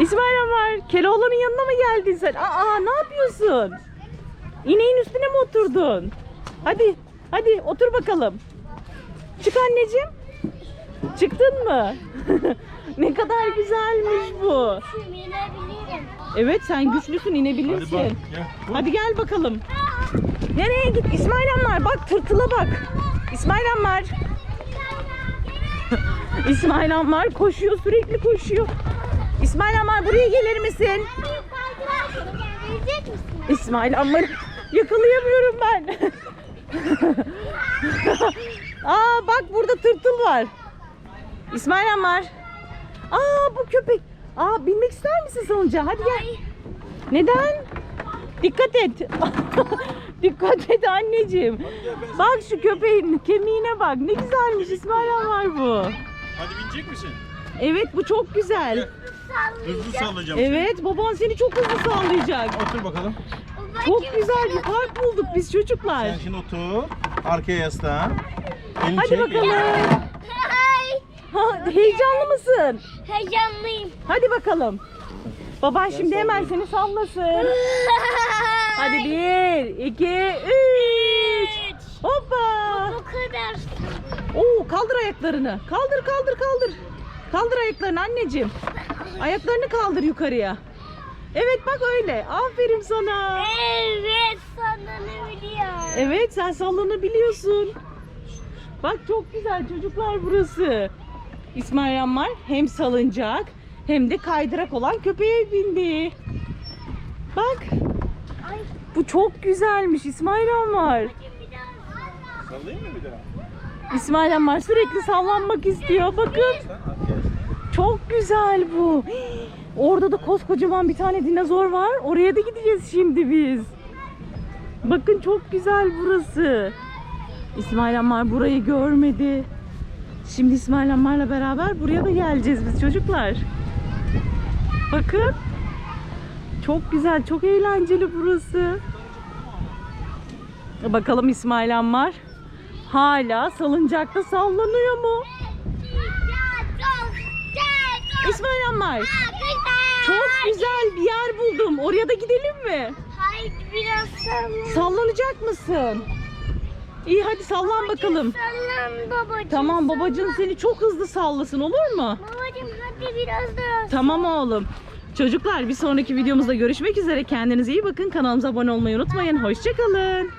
İsmail Ömer, Keloğlan'ın yanına mı geldin sen? Aa, ne yapıyorsun? İneğin üstüne mi oturdun? Hadi, hadi otur bakalım. Çık anneciğim. Çıktın mı? ne kadar güzelmiş bu. Evet sen güçlüsün inebilirsin. Hadi bak. Gel. Hadi gel bakalım. Nereye git? İsmail Ammar bak tırtıla bak. İsmail Ammar. İsmail Ammar koşuyor sürekli koşuyor. İsmail Ammar buraya gelir misin? İsmail Ammar yakalayamıyorum ben. Aa bak burada tırtıl var. İsmail Ammar. Aa bu köpek. Aa binmek ister misin salıncağa? Hadi gel. Neden? Dikkat et. Dikkat et anneciğim. Bak şu köpeğin kemiğine bak. Ne güzelmiş İsmail Ammar bu. Hadi binecek misin? Evet bu çok güzel. Hızlı sallayacağım. Evet baban seni çok hızlı sağlayacak. seni. Otur bakalım. Çok güzel bir park bulduk biz çocuklar. Sen şimdi otur. Arkaya yaslan. Elini Hadi çek. bakalım. Ay, Ha, heyecanlı mısın? heyecanlıyım. Hadi bakalım. Baban şimdi hemen seni sallasın. Hadi bir, iki, üç. Hoppa. Bu kadar. Oo, kaldır ayaklarını. Kaldır, kaldır, kaldır. Kaldır ayaklarını anneciğim. Ayaklarını kaldır yukarıya. Evet bak öyle. Aferin sana. Evet, sana ne biliyor? Evet sen sallanabiliyorsun. Bak çok güzel çocuklar burası. İsmail Ammar hem salıncak hem de kaydırak olan köpeğe bindi. Bak Ay, bu çok güzelmiş İsmail Ammar. Sallayayım mı bir daha? İsmail Ammar sürekli sallanmak istiyor. Bakın güzel bu. Orada da koskocaman bir tane dinozor var. Oraya da gideceğiz şimdi biz. Bakın çok güzel burası. İsmail Ammar burayı görmedi. Şimdi İsmail Ammar'la beraber buraya da geleceğiz biz çocuklar. Bakın. Çok güzel, çok eğlenceli burası. Bakalım İsmail Ammar hala salıncakta sallanıyor mu? İsmail Ammar çok güzel bir yer buldum. Oraya da gidelim mi? Haydi biraz sallan. Sallanacak mısın? İyi hadi sallan bakalım. Sallan babacığım. Tamam babacığın seni çok hızlı sallasın olur mu? Babacığım hadi biraz daha. Tamam oğlum. Çocuklar bir sonraki videomuzda görüşmek üzere. Kendinize iyi bakın. Kanalımıza abone olmayı unutmayın. Hoşçakalın.